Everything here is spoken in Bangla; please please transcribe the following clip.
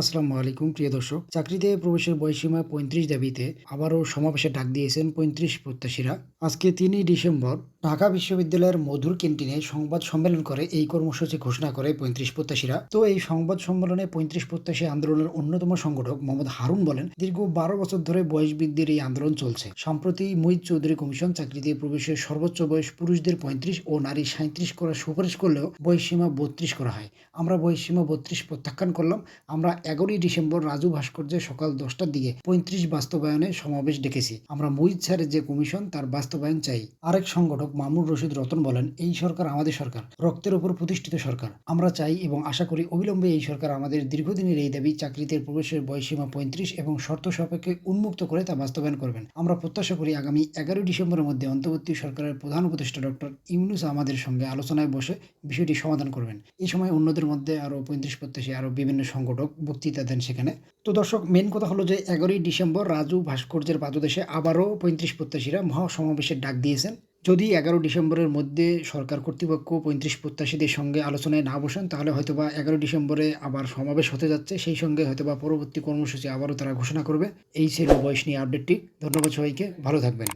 আসসালামু আলাইকুম, প্রিয় দর্শক। চাকরিতে প্রবেশের বয়সীমা পঁয়ত্রিশ দাবিতে আবারও সমাবেশে ডাক দিয়েছেন পঁয়ত্রিশ প্রত্যাশীরা। আজকে তিনই ডিসেম্বর, ঢাকা বিশ্ববিদ্যালয়ের মধুর ক্যান্টিনে সংবাদ সম্মেলন করে এই কর্মসূচি ঘোষণা করে পঁয়ত্রিশ প্রত্যাশীরা। তো এই সংবাদ সম্মেলনে পঁয়ত্রিশ প্রত্যাশী আন্দোলনের অন্যতম সংগঠক মোহাম্মদ হারুন বলেন, দীর্ঘ বারো বছর ধরে বয়স বৃদ্ধির এই আন্দোলন চলছে। সম্প্রতি মুইজ চৌধুরী কমিশন চাকরিতে প্রবেশের সর্বোচ্চ বয়স পুরুষদের পঁয়ত্রিশ ও নারী সাঁত্রিশ করার সুপারিশ করলেও বয়সীমা বত্রিশ করা হয়। আমরা বয়সীমা বত্রিশ প্রত্যাখ্যান করলাম, আমরা এগারোই ডিসেম্বর রাজু ভাস্কর্যে সকাল দশটার দিকে পঁয়ত্রিশ বাস্তবায়নে সমাবেশ ডেকেছি। আমরা মুহিত স্যারের যে কমিশন, তার বাস্তবায়ন চাই। আরেক সংগঠক মামুর রশিদ রতন বলেন, এই সরকার আমাদের সরকার, রক্তের উপর প্রতিষ্ঠিত সরকার। আমরা চাই এবং আশা করি অবিলম্বে এই সরকার আমাদের দীর্ঘদিনের এই দাবি চাকরিতে প্রবেশের বয়সীমা পঁয়ত্রিশ এবং শর্ত সাপেক্ষে উন্মুক্ত করে তা বাস্তবায়ন করবেন। আমরা প্রত্যাশা করি আগামী এগারোই ডিসেম্বরের মধ্যে অন্তর্বর্তী সরকারের প্রধান উপদেষ্টা ডক্টর ইউনুস আমাদের সঙ্গে আলোচনায় বসে বিষয়টি সমাধান করবেন। এই সময় অন্যদের মধ্যে আরও পঁয়ত্রিশ প্রত্যাশী, আরও বিভিন্ন সংগঠক বক্তৃতা দেন সেখানে। তো দর্শক মেন কথা হলো যে এগারোই ডিসেম্বর রাজু ভাস্কর্যের পাদদেশে আবারও পঁয়ত্রিশ প্রত্যাশীরা মহা সমাবেশের ডাক দিয়েছেন। যদি এগারো ডিসেম্বরের মধ্যে সরকার কর্তৃপক্ষ পঁয়ত্রিশ প্রত্যাশীদের সঙ্গে আলোচনায় না বসেন, তাহলে হয়তোবা এগারো ডিসেম্বরে আবার সমাবেশ হতে যাচ্ছে। সেই সঙ্গে হয়তোবা পরবর্তী কর্মসূচি আবারও তারা ঘোষণা করবে। এই ছিল বয়স নিয়ে আপডেটটি ধন্যবাদ সবাইকে। ভালো থাকবেন।